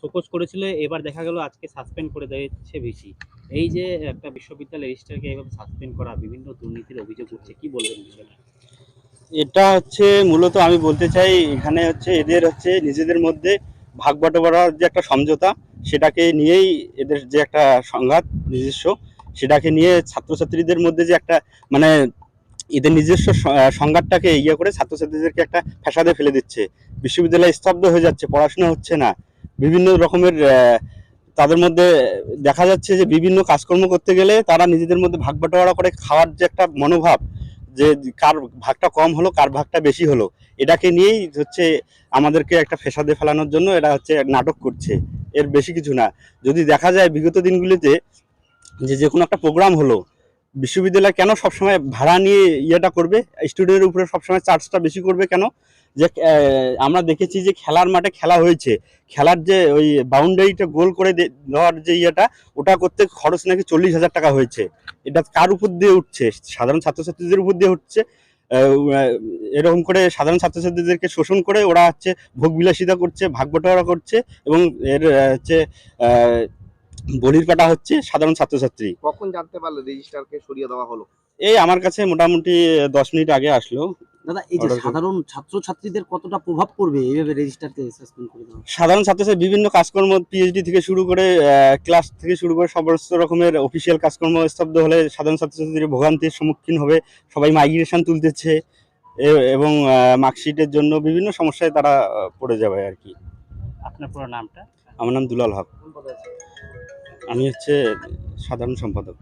Show cause করেছিল, এবার দেখা গেল আজকে সাসপেন্ড করে দিয়েছে ভিসি এই যে একটা বিশ্ববিদ্যালয় রেজিস্ট্রারকে এইভাবে সাসপেন্ড করা, বিভিন্ন দুর্নীতির অভিযোগ উঠছে, কি বলবেন বিষয়টা? এটা হচ্ছে মূলত আমি বলতে চাই, এখানে হচ্ছে এদের হচ্ছে নিজেদের মধ্যে ভাগ বাটোয়ারার যে একটা সমঝোতা, সেটাকে নিয়েই এদের যে একটা সংঘাত নিজস্ব, সেটাকে নিয়ে ছাত্রছাত্রীদের মধ্যে যে একটা মানে এদের নিজস্ব সংঘাতটাকে ইয়ে করে ছাত্রছাত্রীদেরকে একটা ফ্যাসাদে ফেলে দিচ্ছে। বিশ্ববিদ্যালয় স্তব্ধ হয়ে যাচ্ছে, পড়াশোনা হচ্ছে না। বিভিন্ন রকমের তাদের মধ্যে দেখা যাচ্ছে যে বিভিন্ন কাজকর্ম করতে গেলে তারা নিজেদের মধ্যে ভাগ বাটোয়ারা করে খাওয়ার যে একটা মনোভাব, যে কার ভাগটা কম হলো, কার ভাগটা বেশি হলো, এটাকে নিয়েই হচ্ছে আমাদেরকে একটা ফেসাদে ফেলানোর জন্য এটা হচ্ছে নাটক করছে। এর বেশি কিছু না। যদি দেখা যায় বিগত দিনগুলিতে যে যে কোনো একটা প্রোগ্রাম হলো বিশ্ববিদ্যালয় কেন সবসময় ভাড়া নিয়ে ইয়েটা করবে? স্টুডেন্টের উপরে সবসময় চার্জটা বেশি করবে কেন? যে আমরা দেখেছি যে খেলার মাঠে খেলা হয়েছে। খেলার যে ওই বাউন্ডারিটা গোল করে দেওয়ার যে ইয়েটা, ওটা করতে খরচ নাকি চল্লিশ হাজার টাকা হয়েছে। এটা কার উপর দিয়ে উঠছে? সাধারণ ছাত্রছাত্রীদের উপর দিয়ে উঠছে এরকম করে সাধারণ ছাত্রছাত্রীদেরকে শোষণ করে ওরা হচ্ছে ভোগবিলাসিতা করছে ভাগবটোয়ারা করছে এবং এর হচ্ছে বলির কাটা হচ্ছে সাধারণ ছাত্রছাত্রী। কখন জানতে পারলে রেজিস্ট্রারকে সরিয়ে দেওয়া হলো? এই আমার কাছে মোটামুটি দশ মিনিট আগে আসলো। দাদা এই যে সাধারণ ছাত্রছাত্রীদের কতটা প্রভাব পড়বে এইভাবে রেজিস্টারকে সাসপেন্ড করে দেওয়া? সাধারণ ছাত্রছাত্রী বিভিন্ন কাজকর্ম পিএইচডি থেকে শুরু করে ক্লাস থেকে শুরু করে সমস্ত রকমের অফিসিয়াল কাজকর্ম স্তব্ধ হলে সাধারণ ছাত্রছাত্রীর ভোগান্তির সম্মুখীন হবে। সবাই মাইগ্রেশন তুলতেছে এবং মার্কশিটের জন্য বিভিন্ন সমস্যায় তারা পড়ে যাবে আর কি। আপনার পুরো নামটা? আমার নাম দুলাল হক। আমি হচ্ছে সাধারণ সম্পাদক।